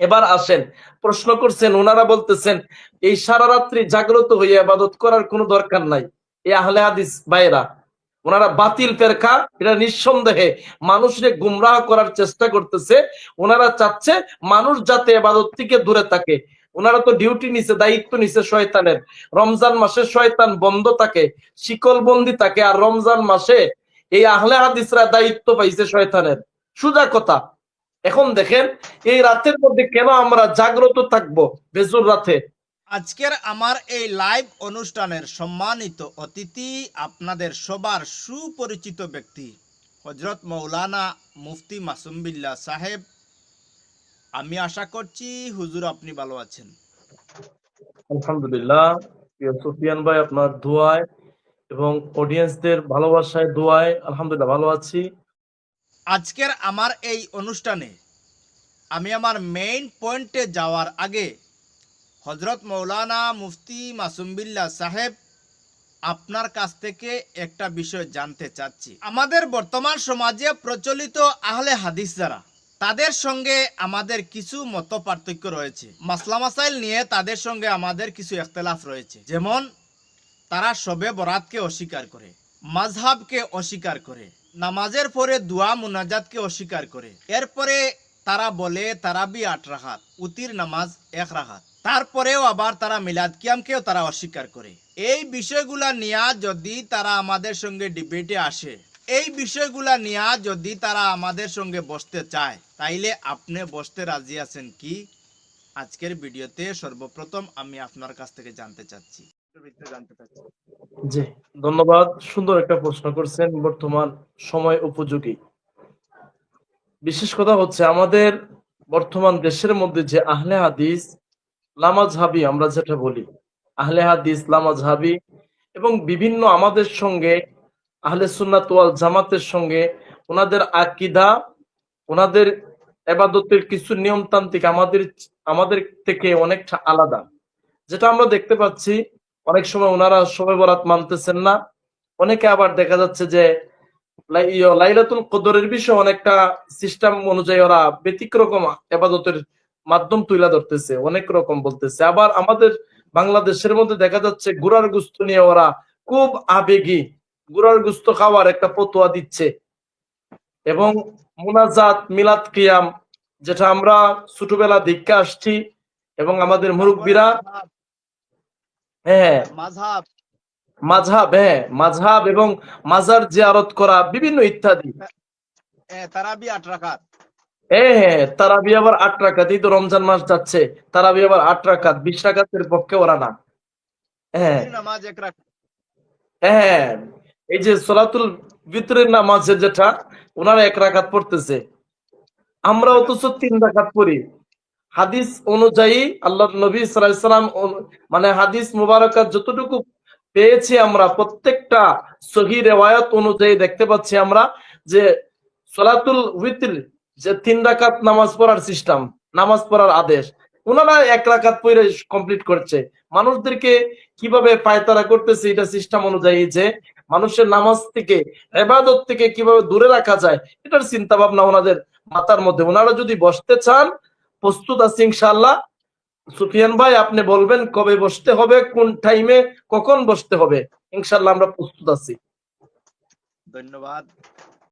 এবার আসেন, প্রশ্ন করছেন ওনারা বলতেছেন, এই সারা রাত্রি জাগ্রত হয়ে আবাদত করার কোনো দরকার নাই। এই আহলে হাদিস ভাইরা ওনারা বাতিল ফেরকা এটা নিঃসন্দেহে মানুষকে গুমরাহ করার চেষ্টা করতেছে। ওনারা চাচ্ছে মানুষ যাতে এবাদত থেকে দূরে থাকে। ওনারা তো ডিউটি নিছে, দায়িত্ব নিছে শয়তানের। রমজান মাসে শয়তান বন্ধ থাকে শিকল বন্দি থাকে, আর রমজান মাসে এই আহলে হাদিসরা দায়িত্ব পাইছে শয়তানের। সুজা কথা এখন দেখেন এই রাতের মধ্যে কেন আমরা জাগ্রত থাকব বেজুর রাতে? আজকের আমার এই লাইভ অনুষ্ঠানের সম্মানিত অতিথি আপনাদের সবার সুপরিচিত ব্যক্তি হজরত মৌলানা মুফতি মাসুম বিল্লাহ সাহেব। আমি আশা করছি হুজুর আপনি ভালো আছেন। আলহামদুলিল্লাহ সুফিয়ান ভাই আপনার দোয়ায় এবং অডিয়েন্সদের ভালোবাসায় দোয়ায় আলহামদুলিল্লাহ ভালো আছি। আজকের আমার এই অনুষ্ঠানে আমি আমার মেইন পয়েন্টে যাওয়ার আগে হজরত মৌলানা মুফতি মাসুম বিল্লাহ সাহেব আপনার কাছ থেকে একটা বিষয় জানতে চাচ্ছি। আমাদের বর্তমান সমাজে প্রচলিত আহলে হাদিস যারা, তাদের সঙ্গে আমাদের কিছু মত পার্থক্য রয়েছে। মাসলা মাসাইল নিয়ে তাদের সঙ্গে আমাদের কিছু ইখতলাফ রয়েছে। যেমন, তারা সবে বরাতকে অস্বীকার করে মাঝহাবকে অস্বীকার করে নামাজের পরে দোয়া মুনাজাতকে অস্বীকার করে। এরপরে তারা বলে তারাবি আট রাখাত, উতির নামাজ এক রাখাত। তারপরেও আবার তারা মিলাদ কিয়ামকেও তারা অস্বীকার করে। এই বিষয়গুলা নিয়ে যদি তারা আমাদের সঙ্গে ডিবেটে আসে, এই বিষয়গুলা নিয়ে যদি তারা আমাদের সঙ্গে বসতে চায়, তাইলে আপনি বসতে রাজি আছেন কি? আজকের ভিডিওতে সর্বপ্রথম আমি আপনার কাছ থেকে জানতে চাচ্ছি। জি। ধন্যবাদ। সুন্দর একটা প্রশ্ন করছেন বর্তমান সময় উপযোগী। বিশেষ কথা হচ্ছে, আমাদের বর্তমান দেশের মধ্যে যে আহলে হাদিস লামাজহাবি আমরা যেটা বলি, আহলে হাদিস লামাজহাবি এবং বিভিন্ন আমাদের সঙ্গে, আহলে সুন্নাত ওয়াল জামাতের সঙ্গে ওনাদের আকিদা, ওনাদের এবাদতের কিছু নিয়মতান্ত্রিক আমাদের আমাদের থেকে অনেকটা আলাদা। যেটা আমরা দেখতে পাচ্ছি অনেক সময় ওনারা শবে বরাত মানতেছেন না। অনেকে আবার দেখা যাচ্ছে যে লাইলাতুল কদরের বিষয়ে অনেকটা সিস্টেম অনুযায়ী ওরা ব্যতিক্রম এবাদতের মাধ্যম তুলে ধরতেছে, অনেক রকম বলতেছে। আবার আমাদের বাংলাদেশের মধ্যে দেখা যাচ্ছে গুড়ার গুস্ত নিয়ে ওরা খুব আবেগী, গুড়ার গুস্ত খাওয়ার একটা পতোয়া দিচ্ছে। এবং মুনাজাত, মিলাদ কিয়াম, যেটা আমরা ছোটবেলা দীক্ষা আসছি এবং আমাদের মুরব্বীরা হ্যাঁ। মাঝহাব। মাঝহাব হ্যাঁ মাঝহাব এবং মাজার জিয়ারত করা বিভিন্ন ইত্যাদি। তারাবি আট রাখাত হ্যাঁ হ্যাঁ তারাবি আবার আট রাকাত এই তো রমজান মাস যাচ্ছে। তারাবি আবার আট রাকাত বিশ রাকাতের পক্ষে ওরা না। হ্যাঁ। নামাজ এক হ্যাঁ এই যে সলাতুল ভিতরের নামাজের যেটা ওনারা এক রাকাত পড়তেছে। আমরা অথচ তিন রাকাত পড়ি। হাদিস অনুযায়ী আল্লাহ নবী সাল্লাম মানে হাদিস মুবারকাত যতটুকু পেয়েছি আমরা প্রত্যেকটা সহি রেওয়ায়ত অনুযায়ী দেখতে পাচ্ছি আমরা যে সলাতুল যে তিন রাকাত নামাজ পড়ার সিস্টেম, নামাজ পড়ার আদেশ ওনারা এক রাকাত পড়ে কমপ্লিট করছে। মানুষদেরকে কীভাবে পায়তারা করতেছে এটা সিস্টেম অনুযায়ী যে মানুষের নামাজ থেকে এবাদত থেকে কীভাবে দূরে রাখা যায়, এটার চিন্তা ভাবনা ওনাদের মাথার মধ্যে। ওনারা যদি বসতে চান প্রস্তুত আছি ইনশাল্লাহ সুফিয়ান ভাই, আপনি বলবেন কবে বসতে হবে, কোন টাইমে কখন বসতে হবে? ইনশাল্লাহ আমরা প্রস্তুত আছি। ধন্যবাদ।